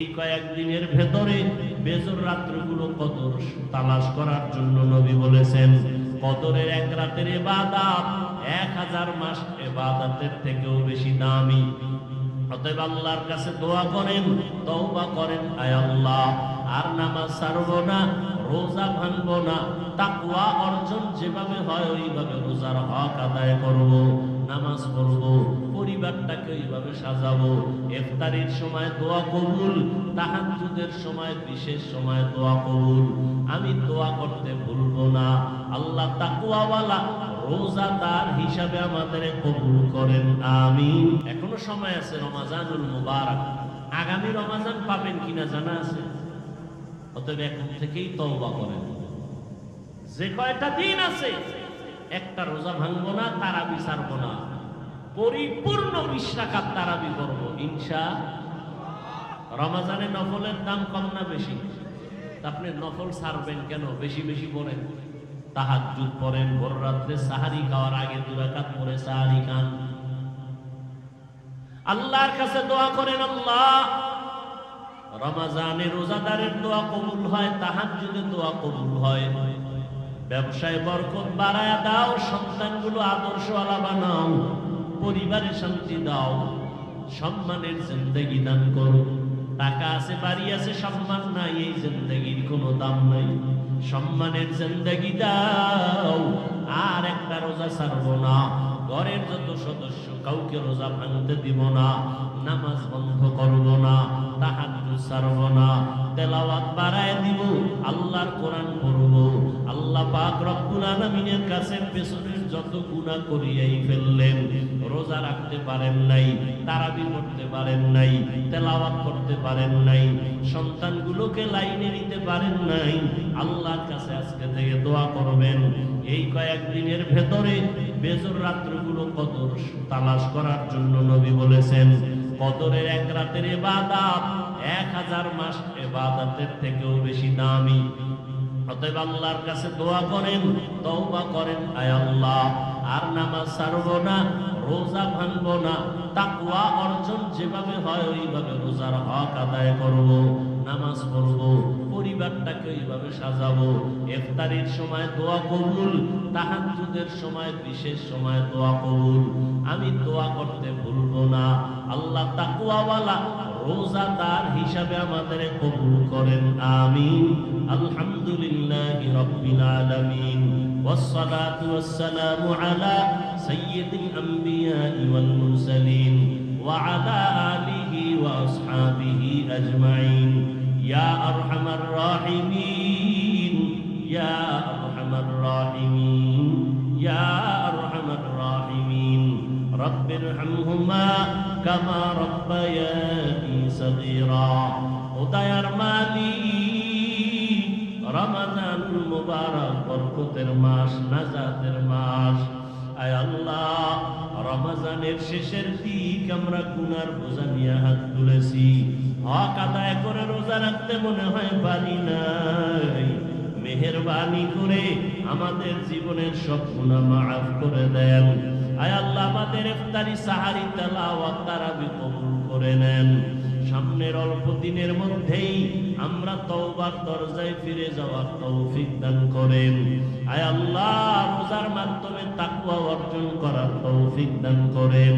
কয়েকদিনের ভেতরে বেজর রাত্রগুলো কদর তালাশ করার জন্য নবী বলেছেন, কদরের এক রাতের এবাদাত এক হাজার মাস এবাদাতের থেকেও বেশি দামি। অতএব আল্লাহর কাছে দোয়া করেন, তওবা করেন, আয় আল্লাহ, আর নামাজ ছাড়বো না, রোজা ভাঙবো না, তাকওয়া অর্জন যেভাবে হয়, ওইভাবে রোজার হক আদায় করব। নামাজ পড়ব, পরিবারটাকে ওইভাবে সাজাবো। ইফতারির সময় দোয়া কবুল, তাহাজ্জুদের সময়, বিশেষ সময় দোয়া কবুল। আমি দোয়া করতে ভুলবো না। আল্লাহ তাকওয়াওয়ালা রোজাদার হিসাবে আমাদের কবুল করেন, আমিন। এখনও সময় আছে রমাজানুল মুবারক। আগামী রমাজান পাবেন কিনা জানা আছে? অতএব এখন থেকেই তওবা করেন। যে কয়টা দিন আছে একটা রোজা ভাঙবো না, তারাবি ছাড়বো না। পরিপূর্ণ বিশ্বাকাত তারাবি করব ইনশা রমাজানে নফলের দাম কম না বেশি? আপনি নফল ছাড়বেন কেন? বেশি বেশি পড়েন। ভোর রাত্রে সাহারি খাওয়ার আগে দুরাকাত সাহারি খান। আল্লাহর কাছে দোয়া করেন, আল্লাহ, রমাজানে রোজাদারের দোয়া কবুল হয় তাহাজ্জুদের দোয়া কবুল হয়। ব্যবসায় বরকত বাড়ায় দাও, সন্তানগুলো আদর্শ আলা বানাও, পরিবারে শান্তি দাও, সম্মানের জিন্দগি দান করো। টাকা আছে, বাড়ি আছে, সম্মান নাই, এই জিন্দগির কোনো দাম নাই। সম্মানের জিন্দগি দাও, আর একটা রোজা ছাড়বো না। ঘরের যত সদস্য, কাউকে রোজা ভাঙতে দিব না। নামাজ বন্ধ করব না, তাহাজ্জুদ ছাড়ব না। তেলাওয়াত পারেন নাই, তারাবি পড়তে সন্তানগুলোকে লাইনে নিতে পারেন নাই, আল্লাহর কাছে আজকে থেকে দোয়া করবেন। এই কয়েকদিনের ভেতরে বেজর রাত্রগুলো কদর তালাশ করার জন্য নবী বলেছেন কদরের এক রাতের এবাদাত এক হাজার মাস এবাদাতের থেকেও বেশি দামি। অতএব আল্লাহর কাছে দোয়া করেন, তওবা করেন, আয় আল্লাহ। আর নামাজ ছাড়বো না, রোজা ভাঙবো না তাকুয়া অর্জন যেভাবে হয়, ওইভাবে রোজার হক আদায় করব। নামাজ পড়ব পরিবারটাকে ওইভাবে সাজাবো ইফতারির সময় দোয়া কবুল তাহাজ্জুদের সময় বিশেষ সময় দোয়া কবুল আমি দোয়া করতে ভুলবো না আল্লাহ তাকওয়াওয়ালা রোজাদার হিসাবে আমাদের কবুল করেন আমিন আলহামদুলিল্লাহি রাব্বিল আলামিন والصلاة والسلام على سيد الأنبياء والمرسلين وعلى آله وأصحابه أجمعين يا أرحم الراحمين يا أرحم الراحمين يا أرحم الراحمين رب ارحمهما كما ربياني صغيرا উদয়ার মালিক রমাদানুল মুবারক বরকতের মাস নাজাতের মাস আয় আল্লাহ রমাজানের শেষের দিক আমরা গুনার বোঝা নিয়ে হাত তুলেছি হক আদায় করে রোজা রাখতে মনে হয় পারি নাই। মেহরবানি করে আমাদের জীবনের সব গুনাহ মাফ করে দেন। আয় আল্লাহ, আমাদের ইফতারি সাহারি তেলাওয়াত তারাবি কবুল করে নেন। সামনের অল্প দিনের মধ্যেই আমরা তওবার দরজায় ফিরে যাওয়ার তৌফিক দান করেন। আয় আল্লাহ, রোজার মাধ্যমে তাকওয়া অর্জন করার তৌফিক দান করেন।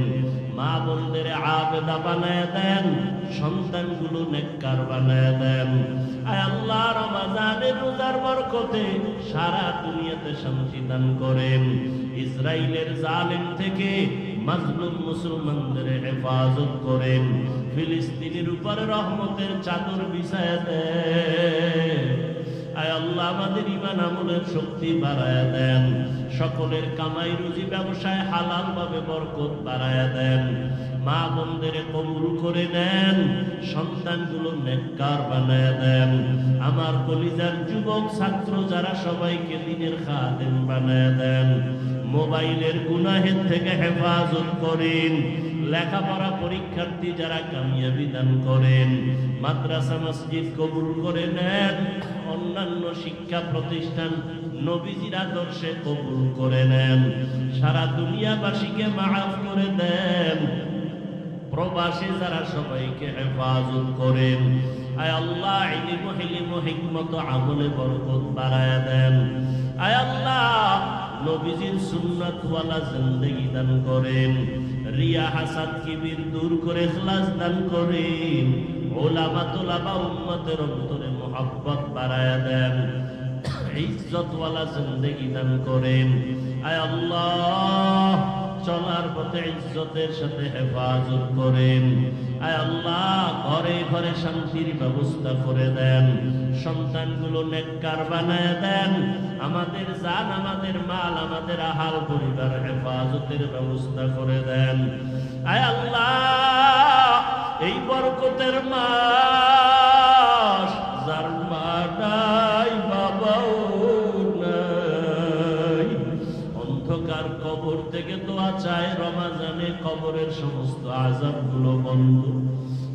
মা বোনদের আবেদা বানায় দেন, সন্তানগুলো নেককার বানায় দেন। আয় আল্লাহ, রমাজানের রোজার বরকতে সারা দুনিয়াতে শান্তি দান করেন। ইসরায়েলের জালেম থেকে মাজলুম মুসলমানদের হেফাজত করেন। ফিলিস্তিনের উপরে রহমতের চাদর বিছায় দেন। আল্লাহ, আমাদের ইমান আমলের শক্তি বাড়ায় দেন। সকলের কামাই রুজি ব্যবসায় হালাল ভাবে বরকত বাড়ায় দেন। মা বোনদের কবুল করে নেন, সন্তানগুলো নেককার বানায় দেন। আমার কলিজার যুবক, ছাত্র যারা সবাইকে দিনের খাদেম বানায় দেন। মোবাইলের গুনাহের থেকে হেফাজত করেন। লেখাপড়া পরীক্ষার্থী যারা কামিয়াবি দান করেন। মাদ্রাসা, মসজিদ কবুল করে নেন। অন্যান্য শিক্ষা প্রতিষ্ঠান নবীজির আদর্শে কবুল করে নেন। সারা দুনিয়াবাসীকে মাফ করে দেন। প্রবাসী যারা সবাইকে হেফাজত করেন, আয় আল্লাহ, ইলিম হিলিম হিকমত আমলে বরকত বাড়ায় দেন। আয় আল্লাহ, নবীজির সুন্নাতওয়ালা জিন্দেগি দান করেন, রিয়া হাসাদ কিবির দূর করে ইখলাস দান করেন, ওলামা তোলামা উম্মতের অন্তরে মোহাব্বত বাড়ায় দেন, ইজ্জতওয়ালা জিন্দেগি দান করেন। আয় আল্লাহ চলার পথে ইজ্জতের সাথে হেফাজত করেন। আয় আল্লাহ, ঘরে ঘরে শান্তির ব্যবস্থা করে দেন। সন্তানগুলো নেককার বানায় দেন। আমাদের জান, আমাদের মাল, আমাদের আহাল পরিবার হেফাজতের ব্যবস্থা করে দেন। আয় আল্লাহ, এই বরকতের মাস কবর থেকে দোয়া চায়, রমাজানে কবরের সমস্ত আজাবগুলো বন্ধ।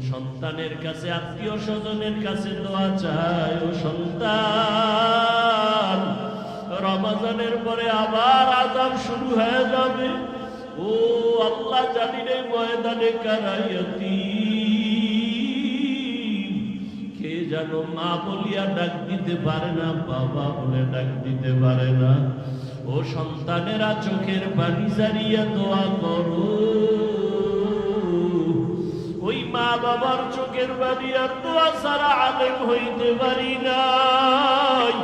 সন্তানের কাছে, আত্মীয় স্বজনের কাছে দোয়া চায়, ও সন্তান, রমাজানের পরে আবার আজাব শুরু হয়ে যাবে। ও আল্লাহ জানি রে ময়দানে কারাইয়াতি। কে জানো মা বলিয়া ডাক দিতে পারে না, বাবা বলে ডাক দিতে পারে না। ও সন্তানেরা চোখের পানি জারিয়া দোয়া করো। ওই মা বাবার চোখের বাড়ি আর দোয়া সারা আলেম হইতে পারি নাই।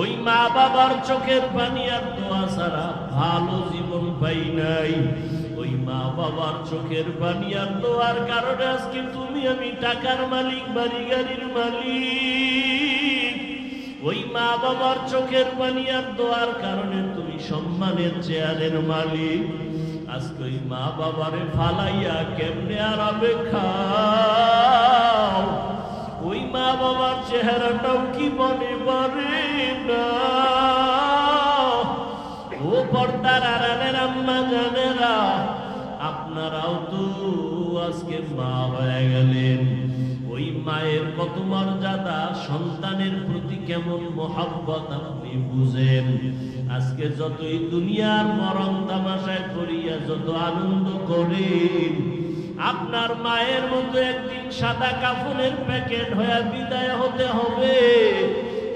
ওই মা বাবার চোখের পানি আর দোয়া ছাড়া ভালো জীবন পাই নাই। ওই মা বাবার চোখের পানি আর দোয়ার কারণে আজকে তুমি আমি টাকার মালিক বাড়ি গাড়ির মালিক। মা বাবার চোখের পানি আর দোয়ার কারণে তুমি সম্মানের চেয়ারের মালিক। আজকে ওই মা বাবারে ফালাইয়া কেমনে আর খাও ওই মা বাবার চেহারাটাও কি মনে পড়ে না? ও পর্দার আড়ালের আম্মা জানেরা, আপনারাও তো আজকে মা হয়ে গেলেন। ওই মায়ের কত মর্যাদা, সন্তানের প্রতি কেমন মহাব্বত আপনি বুঝেন? আজকে যতই দুনিয়ার মরম তামাশায় করিয়া যত আনন্দ করেন, আপনার মায়ের মতো একদিন সাদা কাফনের প্যাকেট হয়ে বিদায় হতে হবে।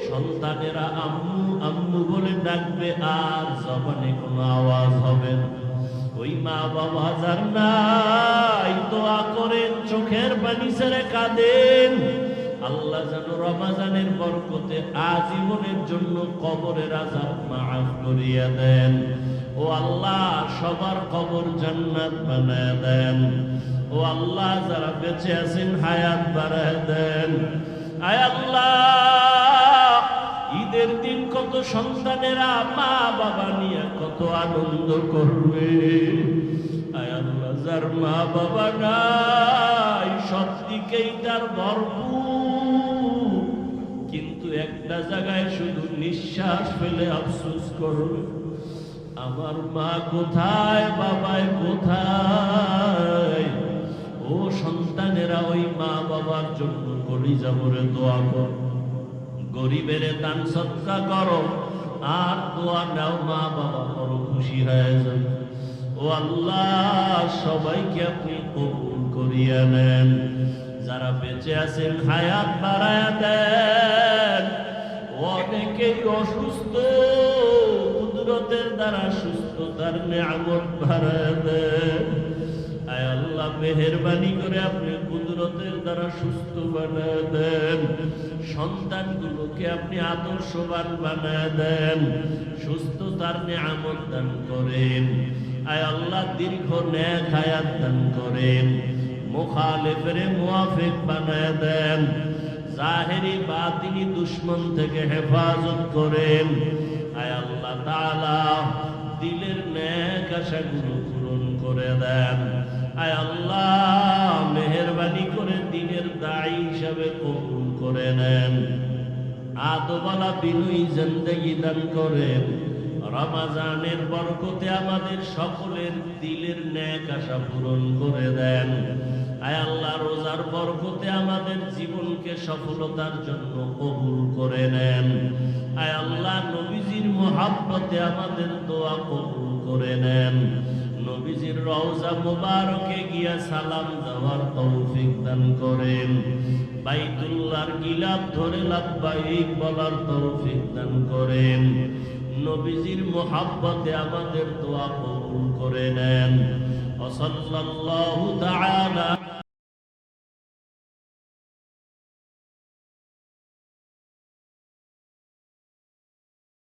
সন্তানেরা আম্মু আম্মু বলে ডাকবে, আর জবানে কোনো আওয়াজ হবে না। ওই মা বাবা যার নাই, দোয়া করেন চোখের পানি ছেড়ে কাঁদেন। আল্লাহ যেন রমাজানের বরকতে আজীবনের জন্য কবরের আজাব মাফ করিয়া দেন। ও আল্লাহ, সবার কবর জান্নাত বানায় দেন। ও আল্লাহ, যারা বেঁচে আছেন, হায়াত বাড়ায় দেন। আয় আল্লাহ! ঈদের দিন কত সন্তানেরা মা বাবা নিয়ে কত আনন্দ করবে। যার মা বাবা নাই, সব দিকেই তার ভরপুর। কিন্তু একটা জায়গায় শুধু নিঃশ্বাস ফেলে আফসোস করবে, আমার মা কোথায় বাবায় কোথায়? ও সন্তানেরা ওই মা বাবার জন্য কলিজা ভরে দোয়া কর গরিবের দান সৎকা করো, আর দোয়া নাও মা বাবা বড় খুশি হয়ে যাবে ও আল্লাহ, সবাইকে আপনি কবুল করিয়া নেন। যারা বেঁচে আছেন হায়াত বাড়ায়া দেন। অনেকেই অসুস্থ, কুদরতের দ্বারা সুস্থতার নিয়ামত বাড়ায় দেন। আয় আল্লাহ মেহরবানি করে আপনি কুদরতের দ্বারা সুস্থ বানায় দেন। সন্তানগুলোকে আপনি আদর্শবান বানায় দেন। সুস্থতার নিয়ামত দান করেন। আয় আল্লাহ দীর্ঘ ন্যাক হায়াত দান করেন। মুখালেফের মুয়াফিক বানায় দেন। জাহেরি বাতিনি দুশ্মন থেকে হেফাজত করেন। আয় আল্লাহ তাআলা দিলের ন্যাক আশাগুলো পূরণ করে দেন। আয় আল্লাহ, মেহরবানি করে দিনের দায়ী হিসাবে কবুল করে নেন। আদবালা বিনয়ী জিন্দগি দান করেন। রমাজানের বরকতে আমাদের সকলের দিলের ন্যাক আশা পূরণ করে দেন। আয় আল্লাহ, রোজার বরকতে আমাদের জীবনকে সফলতার জন্য কবুল করে নেন। আয় আল্লাহ, নবীজির মহাব্বতে আমাদের দোয়া কবুল করে নেন। নবীজির রওজা মুবারকে গিয়া সালাম দেওয়ার তৌফিক দান করেন বাইতুল্লাহর গিলাপ ধরে লাভবাহিক বলার তৌফিক দান করেন নবীজির মোহাব্বতে আমাদের দোয়া কবুল করে নেন وصلى الله تعالى